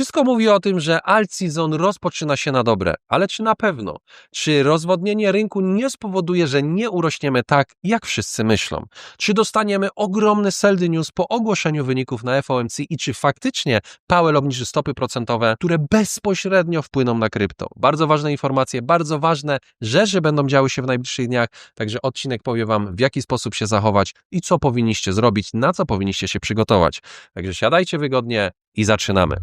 Wszystko mówi o tym, że alt season rozpoczyna się na dobre, ale czy na pewno? Czy rozwodnienie rynku nie spowoduje, że nie urośniemy tak, jak wszyscy myślą? Czy dostaniemy ogromny sell news po ogłoszeniu wyników na FOMC i czy faktycznie Powell obniży stopy procentowe, które bezpośrednio wpłyną na krypto? Bardzo ważne informacje, bardzo ważne rzeczy będą działy się w najbliższych dniach, także odcinek powie Wam, w jaki sposób się zachować i co powinniście zrobić, na co powinniście się przygotować. Także siadajcie wygodnie i zaczynamy.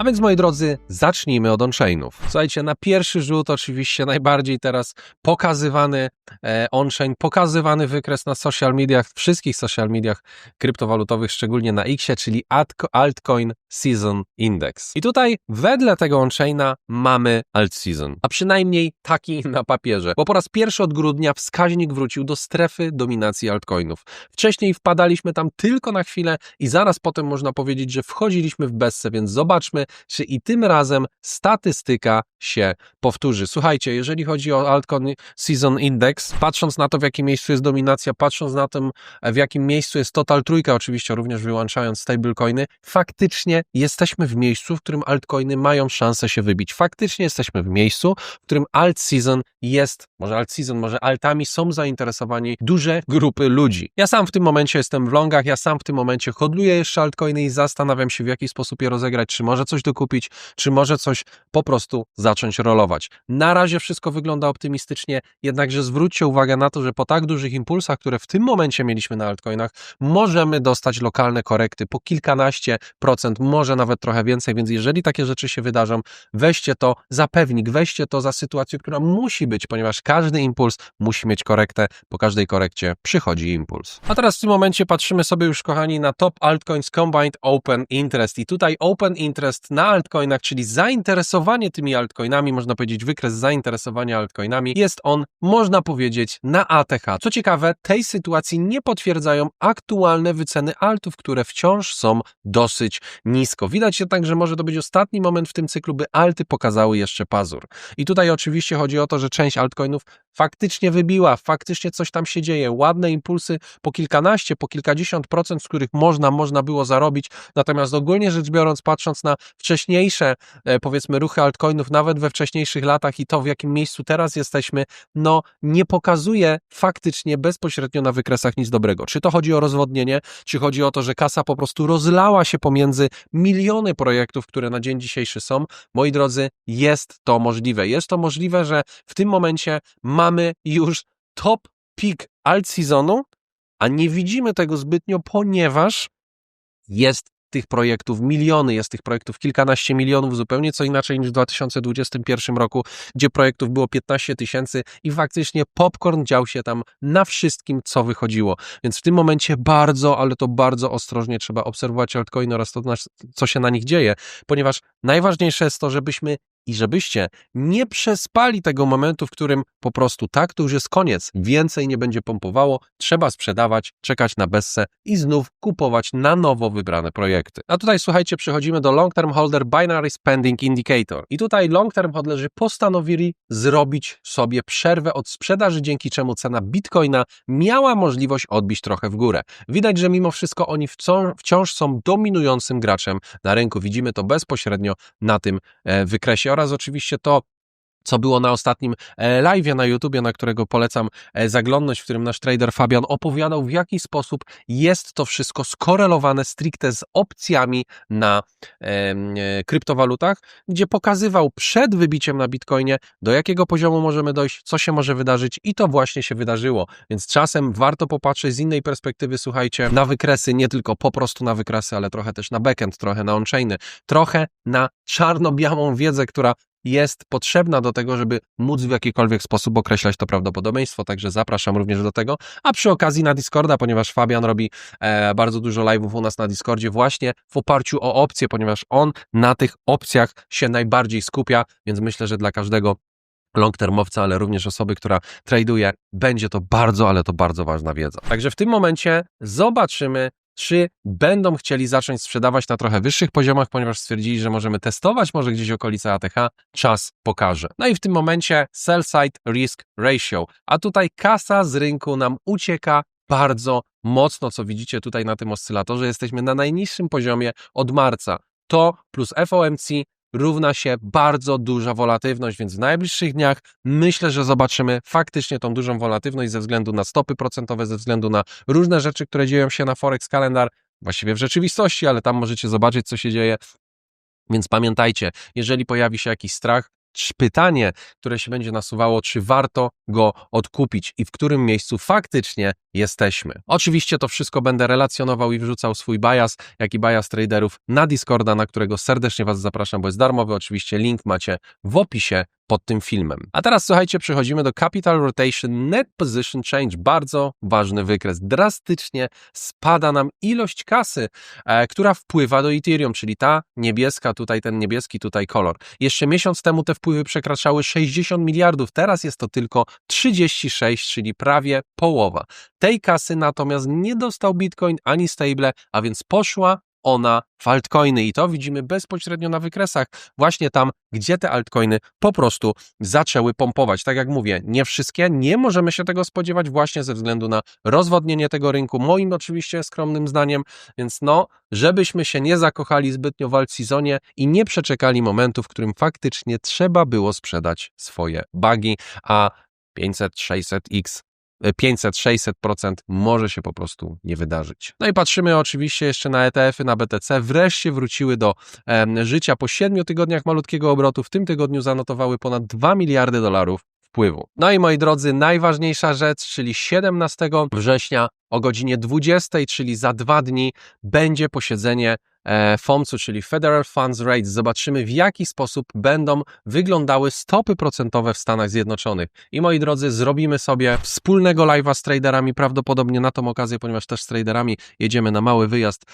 A więc moi drodzy, zacznijmy od on-chainów. Słuchajcie, na pierwszy rzut oczywiście najbardziej teraz pokazywany e, on-chain, pokazywany wykres na social mediach, wszystkich social mediach kryptowalutowych, szczególnie na Xie, czyli Altco- Altcoin Season Index. I tutaj wedle tego on-chaina mamy alt season, a przynajmniej taki na papierze, bo po raz pierwszy od grudnia wskaźnik wrócił do strefy dominacji altcoinów. Wcześniej wpadaliśmy tam tylko na chwilę i zaraz potem można powiedzieć, że wchodziliśmy w bezse, więc zobaczmy, czy i tym razem statystyka się powtórzy. Słuchajcie, jeżeli chodzi o Altcoin Season Index, patrząc na to, w jakim miejscu jest dominacja, patrząc na tym, w jakim miejscu jest Total Trójka, oczywiście również wyłączając stablecoiny, faktycznie jesteśmy w miejscu, w którym altcoiny mają szansę się wybić. Faktycznie jesteśmy w miejscu, w którym alt season jest, może alt season, może altami są zainteresowani duże grupy ludzi. Ja sam w tym momencie jestem w longach, ja sam w tym momencie hodluję jeszcze altcoiny i zastanawiam się, w jaki sposób je rozegrać, czy może coś dokupić, czy może coś po prostu zacząć rolować. Na razie wszystko wygląda optymistycznie, jednakże zwróćcie uwagę na to, że po tak dużych impulsach, które w tym momencie mieliśmy na altcoinach, możemy dostać lokalne korekty po kilkanaście procent, może nawet trochę więcej, więc jeżeli takie rzeczy się wydarzą, weźcie to za pewnik, weźcie to za sytuację, która musi być, ponieważ każdy impuls musi mieć korektę, po każdej korekcie przychodzi impuls. A teraz w tym momencie patrzymy sobie już, kochani, na top altcoins combined open interest i tutaj open interest na altcoinach, czyli zainteresowanie tymi altcoinami, można powiedzieć wykres zainteresowania altcoinami, jest on, można powiedzieć, na ATH. Co ciekawe, tej sytuacji nie potwierdzają aktualne wyceny altów, które wciąż są dosyć nisko. Widać jednak, że może to być ostatni moment w tym cyklu, by alty pokazały jeszcze pazur. I tutaj oczywiście chodzi o to, że część altcoinów faktycznie wybiła, faktycznie coś tam się dzieje. Ładne impulsy po kilkanaście, po kilkadziesiąt procent, z których można, można było zarobić. Natomiast ogólnie rzecz biorąc, patrząc na wcześniejsze, e, powiedzmy, ruchy altcoinów, nawet we wcześniejszych latach i to, w jakim miejscu teraz jesteśmy, no nie pokazuje faktycznie bezpośrednio na wykresach nic dobrego. Czy to chodzi o rozwodnienie, czy chodzi o to, że kasa po prostu rozlała się pomiędzy miliony projektów, które na dzień dzisiejszy są. Moi drodzy, jest to możliwe. Jest to możliwe, że w tym momencie mamy już top peak alt seasonu, a nie widzimy tego zbytnio, ponieważ jest tych projektów miliony, jest tych projektów kilkanaście milionów, zupełnie co inaczej niż w 2021 roku, gdzie projektów było 15 tysięcy i faktycznie popcorn dział się tam na wszystkim, co wychodziło. Więc w tym momencie bardzo, ale to bardzo ostrożnie trzeba obserwować altcoiny oraz to, co się na nich dzieje, ponieważ najważniejsze jest to, żebyśmy i żebyście nie przespali tego momentu, w którym po prostu tak, to już jest koniec, więcej nie będzie pompowało, trzeba sprzedawać, czekać na besse i znów kupować na nowo wybrane projekty. A tutaj słuchajcie, przechodzimy do Long Term Holder Binary Spending Indicator. I tutaj Long Term Holderzy postanowili zrobić sobie przerwę od sprzedaży, dzięki czemu cena Bitcoina miała możliwość odbić trochę w górę. Widać, że mimo wszystko oni wciąż są dominującym graczem na rynku. Widzimy to bezpośrednio na tym e, wykresie oraz oczywiście to, co było na ostatnim live na YouTubie, na którego polecam zaglądnąć, w którym nasz trader Fabian opowiadał, w jaki sposób jest to wszystko skorelowane stricte z opcjami na e, kryptowalutach, gdzie pokazywał przed wybiciem na Bitcoinie, do jakiego poziomu możemy dojść, co się może wydarzyć i to właśnie się wydarzyło. Więc czasem warto popatrzeć z innej perspektywy, słuchajcie, na wykresy, nie tylko po prostu na wykresy, ale trochę też na backend, trochę na on-chainy, trochę na czarno-białą wiedzę, która jest potrzebna do tego, żeby móc w jakikolwiek sposób określać to prawdopodobieństwo, także zapraszam również do tego, a przy okazji na Discorda, ponieważ Fabian robi e, bardzo dużo live'ów u nas na Discordzie właśnie w oparciu o opcje, ponieważ on na tych opcjach się najbardziej skupia, więc myślę, że dla każdego long-termowca, ale również osoby, która traduje, będzie to bardzo, ale to bardzo ważna wiedza. Także w tym momencie zobaczymy, czy będą chcieli zacząć sprzedawać na trochę wyższych poziomach, ponieważ stwierdzili, że możemy testować może gdzieś okolice ATH, czas pokaże. No i w tym momencie sell side risk ratio, a tutaj kasa z rynku nam ucieka bardzo mocno, co widzicie tutaj na tym oscylatorze, jesteśmy na najniższym poziomie od marca. to plus FOMC równa się bardzo duża wolatywność, więc w najbliższych dniach myślę, że zobaczymy faktycznie tą dużą wolatywność ze względu na stopy procentowe, ze względu na różne rzeczy, które dzieją się na Forex Kalendar, właściwie w rzeczywistości, ale tam możecie zobaczyć, co się dzieje. Więc pamiętajcie, jeżeli pojawi się jakiś strach, pytanie, które się będzie nasuwało, czy warto go odkupić i w którym miejscu faktycznie jesteśmy. Oczywiście to wszystko będę relacjonował i wrzucał swój bias, jak i bias traderów na Discorda, na którego serdecznie Was zapraszam, bo jest darmowy. Oczywiście link macie w opisie pod tym filmem. A teraz słuchajcie, przechodzimy do Capital Rotation Net Position Change. Bardzo ważny wykres. Drastycznie spada nam ilość kasy, e, która wpływa do Ethereum, czyli ta niebieska, tutaj ten niebieski, tutaj kolor. Jeszcze miesiąc temu te wpływy przekraczały 60 miliardów, teraz jest to tylko 36, czyli prawie połowa. Tej kasy natomiast nie dostał Bitcoin ani stable, a więc poszła ona w altcoiny i to widzimy bezpośrednio na wykresach, właśnie tam, gdzie te altcoiny po prostu zaczęły pompować. Tak jak mówię, nie wszystkie, nie możemy się tego spodziewać właśnie ze względu na rozwodnienie tego rynku, moim oczywiście skromnym zdaniem, więc no, żebyśmy się nie zakochali zbytnio w alt-seasonie i nie przeczekali momentu, w którym faktycznie trzeba było sprzedać swoje bugi, a 500, 600x 500-600% może się po prostu nie wydarzyć. No i patrzymy oczywiście jeszcze na ETF-y, na BTC. Wreszcie wróciły do e, życia po 7 tygodniach malutkiego obrotu. W tym tygodniu zanotowały ponad 2 miliardy dolarów wpływu. No i moi drodzy, najważniejsza rzecz, czyli 17 września o godzinie 20, czyli za dwa dni, będzie posiedzenie FOMC-u, czyli Federal Funds Rate, zobaczymy w jaki sposób będą wyglądały stopy procentowe w Stanach Zjednoczonych. I moi drodzy, zrobimy sobie wspólnego live'a z traderami, prawdopodobnie na tą okazję, ponieważ też z traderami jedziemy na mały wyjazd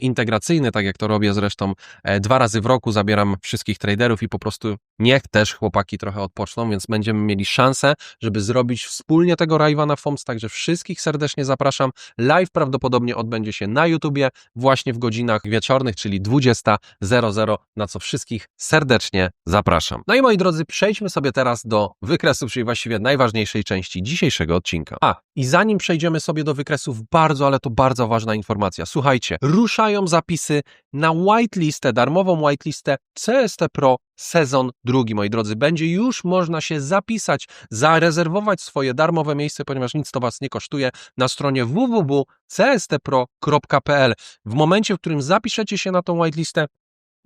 integracyjny, tak jak to robię zresztą e, dwa razy w roku, zabieram wszystkich traderów i po prostu niech też chłopaki trochę odpoczną, więc będziemy mieli szansę, żeby zrobić wspólnie tego live'a na FOMC, także wszystkich serdecznie zapraszam. Live prawdopodobnie odbędzie się na YouTubie właśnie w godzinach wieczornych, czyli 20.00, na co wszystkich serdecznie zapraszam. No i moi drodzy, przejdźmy sobie teraz do wykresów, czyli właściwie najważniejszej części dzisiejszego odcinka. A, i zanim przejdziemy sobie do wykresów, bardzo, ale to bardzo ważna informacja. Słuchajcie, ruszają zapisy na whitelistę, darmową whitelistę CST Pro sezon drugi, moi drodzy. Będzie już można się zapisać, zarezerwować swoje darmowe miejsce, ponieważ nic to Was nie kosztuje, na stronie www.cstpro.pl. W momencie, w którym zapiszecie się na tą whitelistę,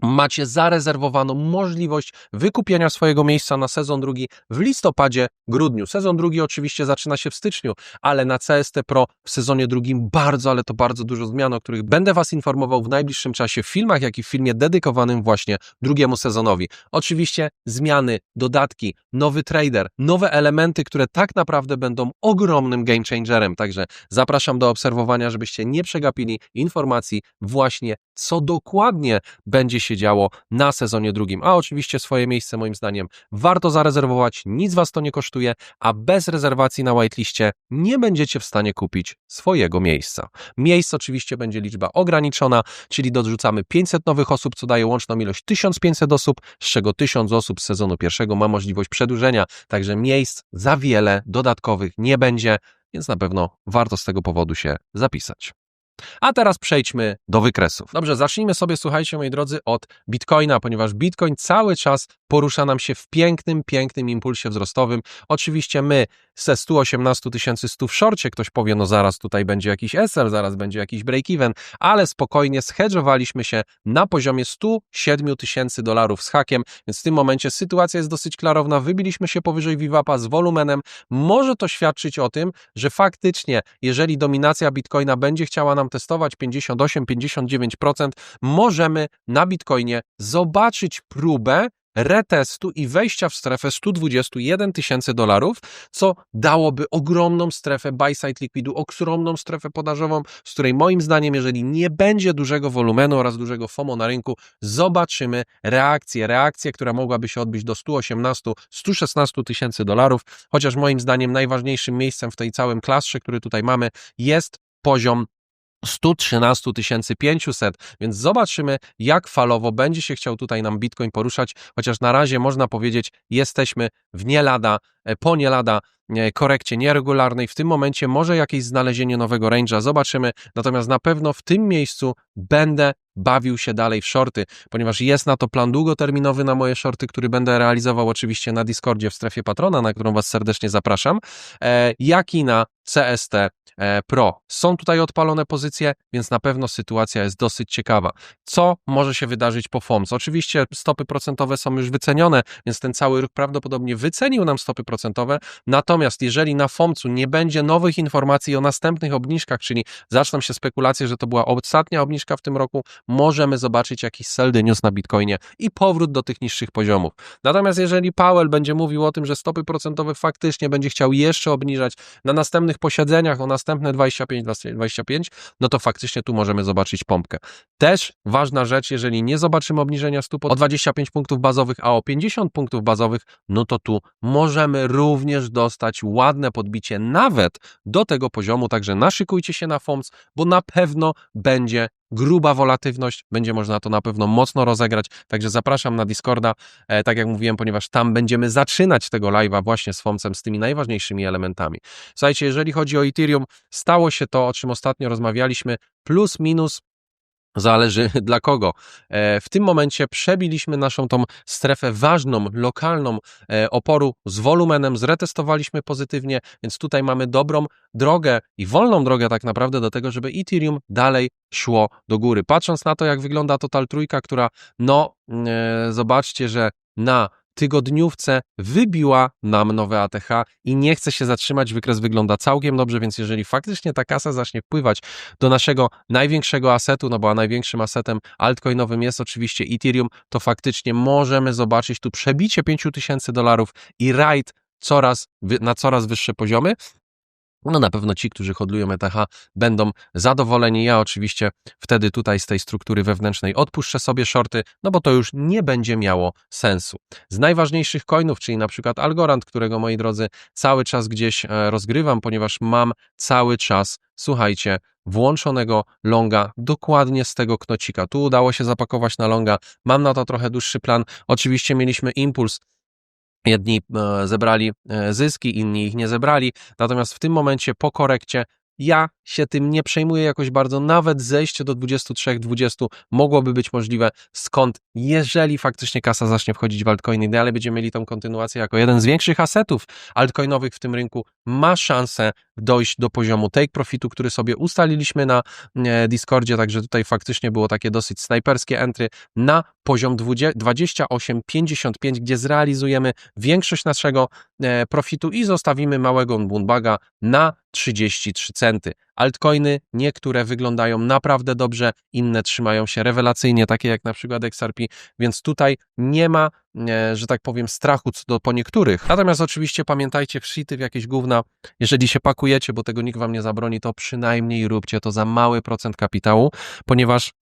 macie zarezerwowaną możliwość wykupienia swojego miejsca na sezon drugi w listopadzie, grudniu. Sezon drugi oczywiście zaczyna się w styczniu, ale na CST Pro w sezonie drugim bardzo, ale to bardzo dużo zmian, o których będę Was informował w najbliższym czasie w filmach, jak i w filmie dedykowanym właśnie drugiemu sezonowi. Oczywiście zmiany, dodatki, nowy trader, nowe elementy, które tak naprawdę będą ogromnym game changerem. Także zapraszam do obserwowania, żebyście nie przegapili informacji właśnie, co dokładnie będzie się działo na sezonie drugim. A oczywiście swoje miejsce moim zdaniem warto zarezerwować, nic Was to nie kosztuje, a bez rezerwacji na whitelistie nie będziecie w stanie kupić swojego miejsca. Miejsc oczywiście będzie liczba ograniczona, czyli dorzucamy 500 nowych osób, co daje łączną ilość 1500 osób, z czego 1000 osób z sezonu pierwszego ma możliwość przedłużenia, także miejsc za wiele dodatkowych nie będzie, więc na pewno warto z tego powodu się zapisać. A teraz przejdźmy do wykresów. Dobrze, zacznijmy sobie, słuchajcie, moi drodzy, od Bitcoina, ponieważ Bitcoin cały czas porusza nam się w pięknym, pięknym impulsie wzrostowym. Oczywiście my ze 118 tysięcy 100 w szorcie, ktoś powie, no zaraz tutaj będzie jakiś SL, zaraz będzie jakiś break-even, ale spokojnie schedżowaliśmy się na poziomie 107 tysięcy dolarów z hakiem, więc w tym momencie sytuacja jest dosyć klarowna, wybiliśmy się powyżej VWAP-a z wolumenem. Może to świadczyć o tym, że faktycznie, jeżeli dominacja Bitcoina będzie chciała nam testować 58-59%, możemy na Bitcoinie zobaczyć próbę retestu i wejścia w strefę 121 tysięcy dolarów, co dałoby ogromną strefę buy-side liquidu, ogromną strefę podażową, z której moim zdaniem, jeżeli nie będzie dużego wolumenu oraz dużego FOMO na rynku, zobaczymy reakcję, reakcję, która mogłaby się odbyć do 118-116 tysięcy dolarów, chociaż moim zdaniem najważniejszym miejscem w tej całym klastrze, który tutaj mamy, jest poziom 113 500, więc zobaczymy, jak falowo będzie się chciał tutaj nam Bitcoin poruszać, chociaż na razie można powiedzieć, jesteśmy w nie lada, e, po nie lada e, korekcie nieregularnej. W tym momencie może jakieś znalezienie nowego range'a zobaczymy, natomiast na pewno w tym miejscu będę bawił się dalej w shorty, ponieważ jest na to plan długoterminowy na moje shorty, który będę realizował oczywiście na Discordzie w strefie patrona, na którą Was serdecznie zapraszam, e, jak i na CST e, Pro. Są tutaj odpalone pozycje, więc na pewno sytuacja jest dosyć ciekawa. Co może się wydarzyć po FOMS? Oczywiście stopy procentowe są już wycenione, więc ten cały ruch prawdopodobnie wycenił nam stopy procentowe. Natomiast jeżeli na FOMC-u nie będzie nowych informacji o następnych obniżkach, czyli zaczną się spekulacje, że to była ostatnia obniżka w tym roku, możemy zobaczyć jakiś news na Bitcoinie i powrót do tych niższych poziomów. Natomiast jeżeli Powell będzie mówił o tym, że stopy procentowe faktycznie będzie chciał jeszcze obniżać na następnych posiedzeniach o następne 25-25, no to faktycznie tu możemy zobaczyć pompkę. Też ważna rzecz, jeżeli nie zobaczymy obniżenia stóp o 25 punktów bazowych, a o 50 punktów bazowych, no to tu możemy również dostać ładne podbicie nawet do tego poziomu, także naszykujcie się na FOMS, bo na pewno będzie gruba wolatywność, będzie można to na pewno mocno rozegrać, także zapraszam na Discorda, e, tak jak mówiłem, ponieważ tam będziemy zaczynać tego live'a właśnie z FOMSem, z tymi najważniejszymi elementami. Słuchajcie, jeżeli chodzi o Ethereum, stało się to, o czym ostatnio rozmawialiśmy, plus minus Zależy dla kogo. E, W tym momencie przebiliśmy naszą tą strefę ważną, lokalną e, oporu z wolumenem, zretestowaliśmy pozytywnie, więc tutaj mamy dobrą drogę i wolną drogę tak naprawdę do tego, żeby Ethereum dalej szło do góry. Patrząc na to, jak wygląda Total Trójka, która, no, e, zobaczcie, że na tygodniówce wybiła nam nowe ATH i nie chce się zatrzymać. Wykres wygląda całkiem dobrze, więc jeżeli faktycznie ta kasa zacznie wpływać do naszego największego asetu, no bo a największym asetem altcoinowym jest oczywiście Ethereum, to faktycznie możemy zobaczyć tu przebicie 5000 dolarów i raid coraz, na coraz wyższe poziomy. No na pewno ci, którzy hodlują ETH będą zadowoleni. Ja oczywiście wtedy tutaj z tej struktury wewnętrznej odpuszczę sobie shorty, no bo to już nie będzie miało sensu. Z najważniejszych coinów, czyli na przykład Algorand, którego moi drodzy cały czas gdzieś e, rozgrywam, ponieważ mam cały czas, słuchajcie, włączonego longa dokładnie z tego knocika. Tu udało się zapakować na longa, mam na to trochę dłuższy plan. Oczywiście mieliśmy impuls Jedni e, zebrali e, zyski, inni ich nie zebrali. Natomiast w tym momencie po korekcie ja się tym nie przejmuję jakoś bardzo. Nawet zejście do 23-20 mogłoby być możliwe. Skąd, jeżeli faktycznie kasa zacznie wchodzić w altcoiny, dalej będziemy mieli tą kontynuację jako jeden z większych asetów altcoinowych w tym rynku, ma szansę dojść do poziomu take profitu, który sobie ustaliliśmy na e, Discordzie. Także tutaj faktycznie było takie dosyć snajperskie entry na poziom 28,55, gdzie zrealizujemy większość naszego e, profitu i zostawimy małego Moonbaga na 33 centy. Altcoiny, niektóre wyglądają naprawdę dobrze, inne trzymają się rewelacyjnie, takie jak na przykład XRP, więc tutaj nie ma, e, że tak powiem, strachu co do po niektórych. Natomiast oczywiście pamiętajcie, wszity w jakieś gówna, jeżeli się pakujecie, bo tego nikt wam nie zabroni, to przynajmniej róbcie to za mały procent kapitału, ponieważ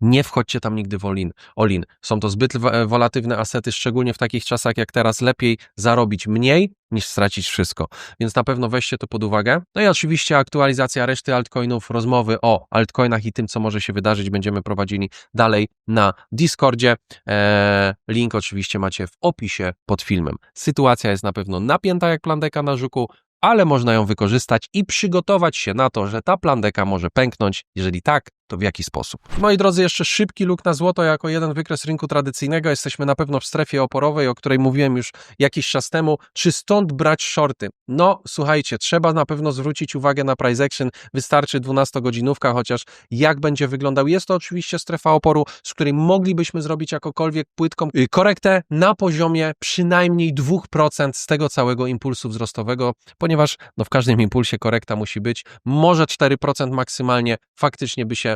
nie wchodźcie tam nigdy w all-in. all-in. Są to zbyt wolatywne asety, szczególnie w takich czasach jak teraz. Lepiej zarobić mniej niż stracić wszystko. Więc na pewno weźcie to pod uwagę. No i oczywiście aktualizacja reszty altcoinów, rozmowy o altcoinach i tym, co może się wydarzyć, będziemy prowadzili dalej na Discordzie. Eee, link oczywiście macie w opisie pod filmem. Sytuacja jest na pewno napięta jak plandeka na żuku, ale można ją wykorzystać i przygotować się na to, że ta plandeka może pęknąć. Jeżeli tak, to w jaki sposób? Moi drodzy, jeszcze szybki luk na złoto jako jeden wykres rynku tradycyjnego. Jesteśmy na pewno w strefie oporowej, o której mówiłem już jakiś czas temu. Czy stąd brać shorty? No, słuchajcie, trzeba na pewno zwrócić uwagę na price action. Wystarczy 12-godzinówka, chociaż jak będzie wyglądał. Jest to oczywiście strefa oporu, z której moglibyśmy zrobić jakokolwiek płytką y, korektę na poziomie przynajmniej 2% z tego całego impulsu wzrostowego, ponieważ no, w każdym impulsie korekta musi być. Może 4% maksymalnie faktycznie by się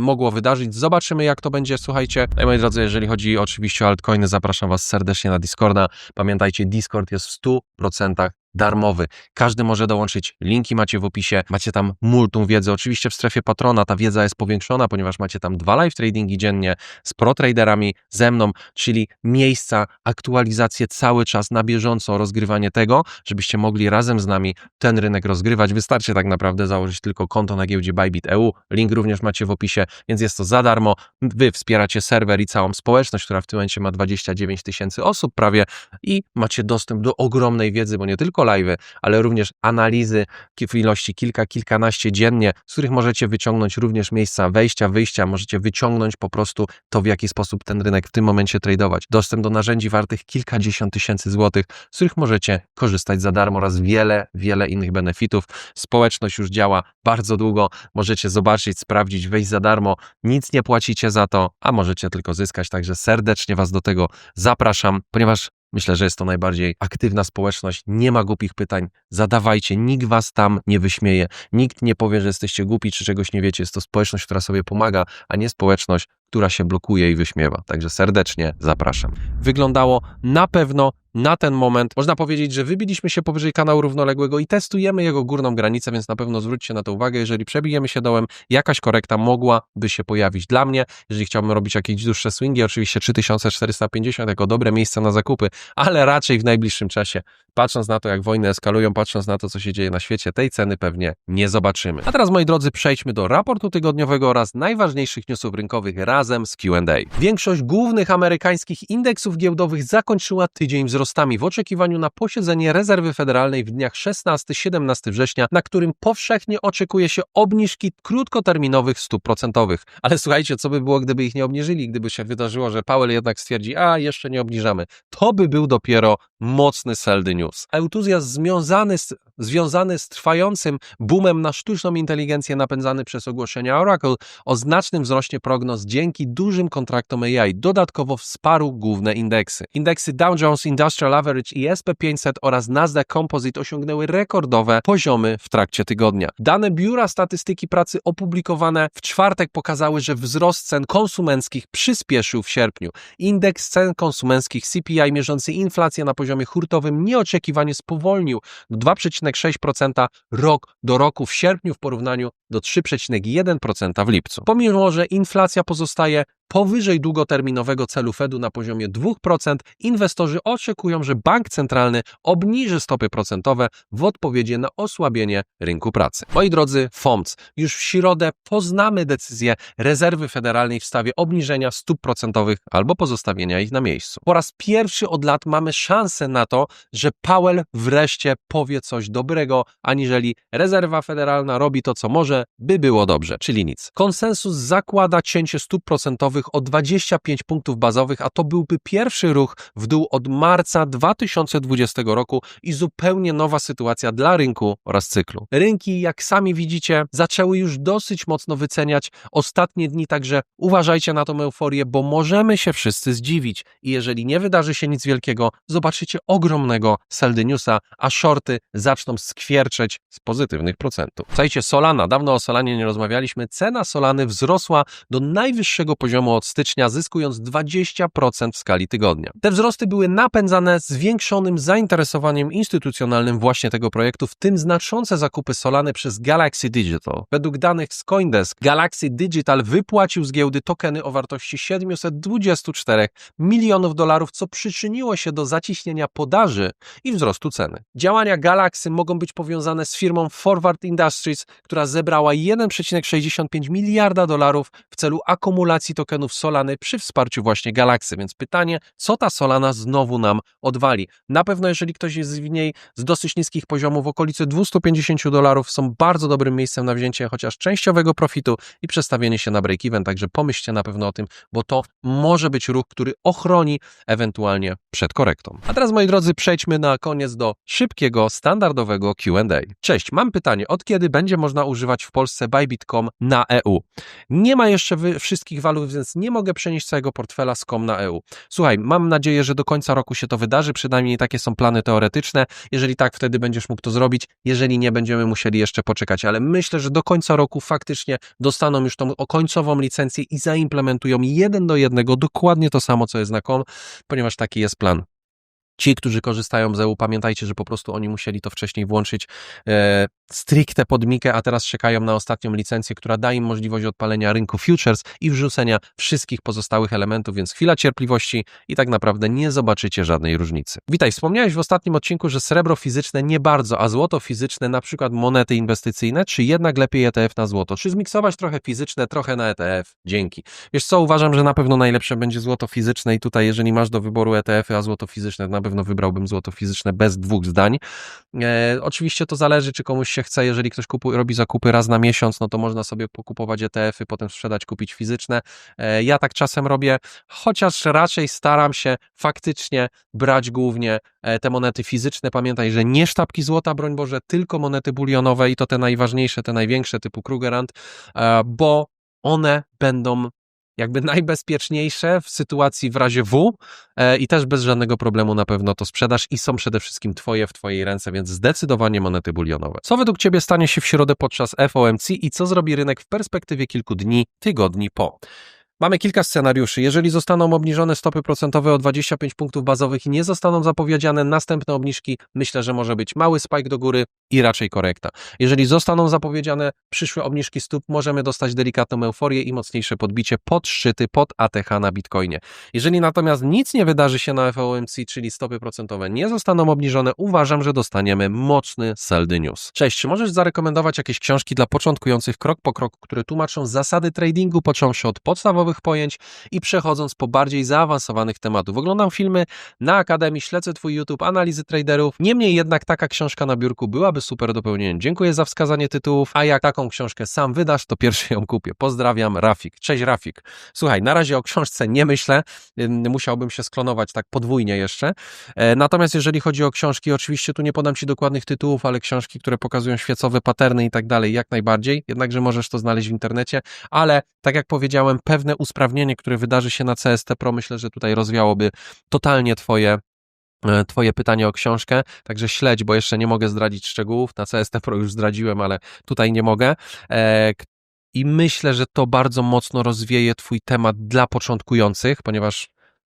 mogło wydarzyć. Zobaczymy, jak to będzie. Słuchajcie, no moi drodzy, jeżeli chodzi oczywiście o altcoiny, zapraszam Was serdecznie na Discorda. Pamiętajcie, Discord jest w 100% darmowy. Każdy może dołączyć. Linki macie w opisie. Macie tam multum wiedzy. Oczywiście w strefie patrona ta wiedza jest powiększona, ponieważ macie tam dwa live tradingi dziennie z pro-traderami, ze mną, czyli miejsca, aktualizacje cały czas na bieżąco, rozgrywanie tego, żebyście mogli razem z nami ten rynek rozgrywać. Wystarczy tak naprawdę założyć tylko konto na giełdzie Bybit.eu. Link również macie macie w opisie, więc jest to za darmo. Wy wspieracie serwer i całą społeczność, która w tym momencie ma 29 tysięcy osób prawie i macie dostęp do ogromnej wiedzy, bo nie tylko live'y, ale również analizy w ilości kilka, kilkanaście dziennie, z których możecie wyciągnąć również miejsca wejścia, wyjścia, możecie wyciągnąć po prostu to, w jaki sposób ten rynek w tym momencie tradować. Dostęp do narzędzi wartych kilkadziesiąt tysięcy złotych, z których możecie korzystać za darmo oraz wiele, wiele innych benefitów. Społeczność już działa bardzo długo, możecie zobaczyć, sprawdzić, wejść za darmo, nic nie płacicie za to, a możecie tylko zyskać, także serdecznie Was do tego zapraszam, ponieważ Myślę, że jest to najbardziej aktywna społeczność. Nie ma głupich pytań. Zadawajcie, nikt was tam nie wyśmieje. Nikt nie powie, że jesteście głupi czy czegoś nie wiecie. Jest to społeczność, która sobie pomaga, a nie społeczność, która się blokuje i wyśmiewa. Także serdecznie zapraszam. Wyglądało na pewno na ten moment można powiedzieć, że wybiliśmy się powyżej kanału równoległego i testujemy jego górną granicę, więc na pewno zwróćcie na to uwagę. Jeżeli przebijemy się dołem, jakaś korekta mogłaby się pojawić dla mnie. Jeżeli chciałbym robić jakieś dłuższe swingi, oczywiście 3450 jako dobre miejsce na zakupy, ale raczej w najbliższym czasie, patrząc na to, jak wojny eskalują, patrząc na to, co się dzieje na świecie, tej ceny pewnie nie zobaczymy. A teraz, moi drodzy, przejdźmy do raportu tygodniowego oraz najważniejszych newsów rynkowych razem z Q&A. Większość głównych amerykańskich indeksów giełdowych zakończyła tydzień wzrostami w oczekiwaniu na posiedzenie rezerwy federalnej w dniach 16-17 września, na którym powszechnie oczekuje się obniżki krótkoterminowych stóp procentowych. Ale słuchajcie, co by było, gdyby ich nie obniżyli, gdyby się wydarzyło, że Powell jednak stwierdzi, a jeszcze nie obniżamy. To by był dopiero mocny sell the news. Entuzjazm związany z, związany z trwającym boomem na sztuczną inteligencję napędzany przez ogłoszenia Oracle o znacznym wzroście prognoz dzięki dużym kontraktom AI dodatkowo wsparł główne indeksy. Indeksy Dow Jones Industrial Average i SP500 oraz Nasdaq Composite osiągnęły rekordowe poziomy w trakcie tygodnia. Dane Biura Statystyki Pracy opublikowane w czwartek pokazały, że wzrost cen konsumenckich przyspieszył w sierpniu. Indeks cen konsumenckich CPI mierzący inflację na poziomie hurtowym nieoczekiwanie spowolnił do 2,6% rok do roku w sierpniu w porównaniu do 3,1% w lipcu. Pomimo, że inflacja pozostaje powyżej długoterminowego celu Fedu na poziomie 2%, inwestorzy oczekują, że bank centralny obniży stopy procentowe w odpowiedzi na osłabienie rynku pracy. Moi drodzy, FOMC, już w środę poznamy decyzję rezerwy federalnej w stawie obniżenia stóp procentowych albo pozostawienia ich na miejscu. Po raz pierwszy od lat mamy szansę na to, że Powell wreszcie powie coś dobrego, aniżeli rezerwa federalna robi to, co może, by było dobrze, czyli nic. Konsensus zakłada cięcie stóp procentowych o 25 punktów bazowych, a to byłby pierwszy ruch w dół od marca 2020 roku i zupełnie nowa sytuacja dla rynku oraz cyklu. Rynki, jak sami widzicie, zaczęły już dosyć mocno wyceniać ostatnie dni, także uważajcie na tą euforię, bo możemy się wszyscy zdziwić i jeżeli nie wydarzy się nic wielkiego, zobaczycie ogromnego newsa, a shorty zaczną skwierczeć z pozytywnych procentów. Słuchajcie, Solana, dawno o Solanie nie rozmawialiśmy, cena Solany wzrosła do najwyższego poziomu od stycznia, zyskując 20% w skali tygodnia. Te wzrosty były napędzane zwiększonym zainteresowaniem instytucjonalnym właśnie tego projektu, w tym znaczące zakupy Solany przez Galaxy Digital. Według danych z Coindesk, Galaxy Digital wypłacił z giełdy tokeny o wartości 724 milionów dolarów, co przyczyniło się do zaciśnienia podaży i wzrostu ceny. Działania Galaxy mogą być powiązane z firmą Forward Industries, która zebrała 1,65 miliarda dolarów w celu akumulacji tokenów Solany przy wsparciu właśnie Galaxy. Więc pytanie, co ta Solana znowu nam odwali? Na pewno, jeżeli ktoś jest w niej z dosyć niskich poziomów, w okolicy 250 dolarów, są bardzo dobrym miejscem na wzięcie chociaż częściowego profitu i przestawienie się na break-even. Także pomyślcie na pewno o tym, bo to może być ruch, który ochroni ewentualnie przed korektą. A teraz, moi drodzy, przejdźmy na koniec do szybkiego, standardowego QA. Cześć, mam pytanie, od kiedy będzie można używać w Polsce Bybit.com na EU? Nie ma jeszcze wszystkich walut, więc nie mogę przenieść całego portfela z COM na EU. Słuchaj, mam nadzieję, że do końca roku się to wydarzy, przynajmniej takie są plany teoretyczne. Jeżeli tak, wtedy będziesz mógł to zrobić. Jeżeli nie, będziemy musieli jeszcze poczekać, ale myślę, że do końca roku faktycznie dostaną już tą końcową licencję i zaimplementują jeden do jednego dokładnie to samo, co jest na COM, ponieważ taki jest plan. Ci, którzy korzystają z EU, pamiętajcie, że po prostu oni musieli to wcześniej włączyć. Stricte pod Mikę, a teraz czekają na ostatnią licencję, która da im możliwość odpalenia rynku futures i wrzucenia wszystkich pozostałych elementów, więc chwila cierpliwości i tak naprawdę nie zobaczycie żadnej różnicy. Witaj, wspomniałeś w ostatnim odcinku, że srebro fizyczne nie bardzo, a złoto fizyczne, na przykład monety inwestycyjne, czy jednak lepiej ETF na złoto? Czy zmiksować trochę fizyczne, trochę na ETF? Dzięki. Wiesz co, uważam, że na pewno najlepsze będzie złoto fizyczne i tutaj, jeżeli masz do wyboru ETF-y, a złoto fizyczne, na pewno wybrałbym złoto fizyczne bez dwóch zdań. E, oczywiście to zależy, czy komuś się chce, jeżeli ktoś kupu, robi zakupy raz na miesiąc, no to można sobie pokupować ETF-y, potem sprzedać, kupić fizyczne. E, ja tak czasem robię, chociaż raczej staram się faktycznie brać głównie e, te monety fizyczne. Pamiętaj, że nie sztabki złota, broń Boże, tylko monety bulionowe i to te najważniejsze, te największe typu Krugerrand, e, bo one będą jakby najbezpieczniejsze w sytuacji w razie W e, i też bez żadnego problemu na pewno to sprzedasz i są przede wszystkim Twoje w Twojej ręce, więc zdecydowanie monety bulionowe. Co według Ciebie stanie się w środę podczas FOMC i co zrobi rynek w perspektywie kilku dni, tygodni po? Mamy kilka scenariuszy. Jeżeli zostaną obniżone stopy procentowe o 25 punktów bazowych i nie zostaną zapowiedziane następne obniżki, myślę, że może być mały spike do góry i raczej korekta. Jeżeli zostaną zapowiedziane przyszłe obniżki stóp, możemy dostać delikatną euforię i mocniejsze podbicie pod szczyty, pod ATH na Bitcoinie. Jeżeli natomiast nic nie wydarzy się na FOMC, czyli stopy procentowe nie zostaną obniżone, uważam, że dostaniemy mocny the news. Cześć, czy możesz zarekomendować jakieś książki dla początkujących krok po kroku, które tłumaczą zasady tradingu, począwszy od podstawowych pojęć i przechodząc po bardziej zaawansowanych tematów. Oglądam filmy na Akademii, śledzę Twój YouTube, analizy traderów. Niemniej jednak taka książka na biurku byłaby super dopełnieniem. Dziękuję za wskazanie tytułów, a jak taką książkę sam wydasz, to pierwszy ją kupię. Pozdrawiam, Rafik. Cześć, Rafik. Słuchaj, na razie o książce nie myślę, musiałbym się sklonować tak podwójnie jeszcze. E, natomiast jeżeli chodzi o książki, oczywiście tu nie podam Ci dokładnych tytułów, ale książki, które pokazują świecowe paterny i tak dalej, jak najbardziej. Jednakże możesz to znaleźć w internecie, ale tak jak powiedziałem, pewne usprawnienie, które wydarzy się na CST Pro, myślę, że tutaj rozwiałoby totalnie Twoje Twoje pytanie o książkę, także śledź, bo jeszcze nie mogę zdradzić szczegółów. Na CST Pro już zdradziłem, ale tutaj nie mogę. E, I myślę, że to bardzo mocno rozwieje Twój temat dla początkujących, ponieważ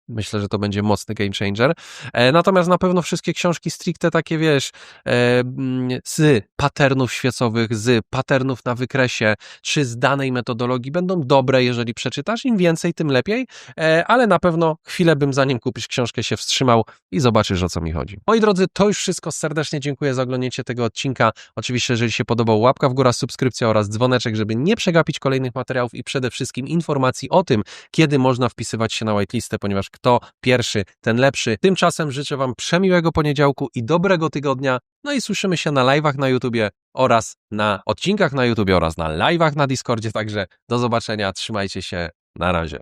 Myślę, że to będzie mocny game changer. E, natomiast na pewno wszystkie książki stricte takie, wiesz, e, mm, z patternów świecowych, z patternów na wykresie, czy z danej metodologii będą dobre, jeżeli przeczytasz. Im więcej, tym lepiej, e, ale na pewno chwilę bym zanim kupisz książkę się wstrzymał i zobaczysz, o co mi chodzi. Moi drodzy, to już wszystko. Serdecznie dziękuję za oglądnięcie tego odcinka. Oczywiście, jeżeli się podobał, łapka w górę, subskrypcja oraz dzwoneczek, żeby nie przegapić kolejnych materiałów i przede wszystkim informacji o tym, kiedy można wpisywać się na whitelistę, ponieważ kto pierwszy, ten lepszy. Tymczasem życzę Wam przemiłego poniedziałku i dobrego tygodnia. No i słyszymy się na live'ach na YouTubie oraz na odcinkach na YouTubie oraz na live'ach na Discordzie. Także do zobaczenia, trzymajcie się, na razie.